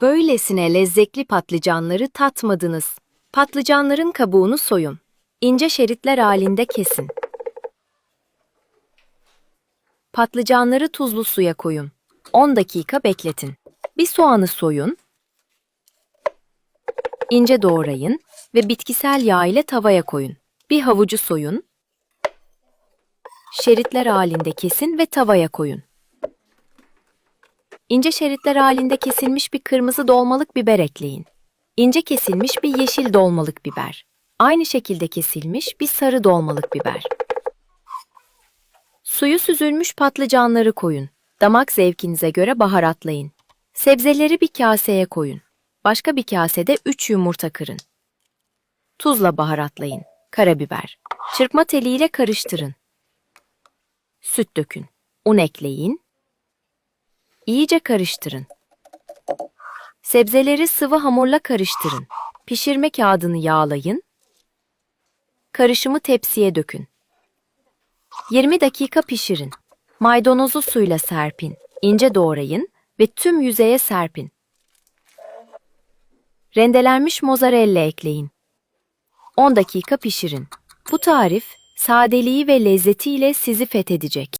Böylesine lezzetli patlıcanları tatmadınız. Patlıcanların kabuğunu soyun. İnce şeritler halinde kesin. Patlıcanları tuzlu suya koyun. 10 dakika bekletin. Bir soğanı soyun. İnce doğrayın ve bitkisel yağ ile tavaya koyun. Bir havucu soyun. Şeritler halinde kesin ve tavaya koyun. İnce şeritler halinde kesilmiş bir kırmızı dolmalık biber ekleyin. İnce kesilmiş bir yeşil dolmalık biber. Aynı şekilde kesilmiş bir sarı dolmalık biber. Suyu süzülmüş patlıcanları koyun. Damak zevkinize göre baharatlayın. Sebzeleri bir kaseye koyun. Başka bir kasede 3 yumurta kırın. Tuzla baharatlayın. Karabiber. Çırpma teliyle karıştırın. Süt dökün. Un ekleyin. İyice karıştırın. Sebzeleri sıvı hamurla karıştırın. Pişirme kağıdını yağlayın. Karışımı tepsiye dökün. 20 dakika pişirin. Maydanozu suyla serpin. İnce doğrayın ve tüm yüzeye serpin. Rendelenmiş mozzarella ekleyin. 10 dakika pişirin. Bu tarif sadeliği ve lezzetiyle sizi fethedecek.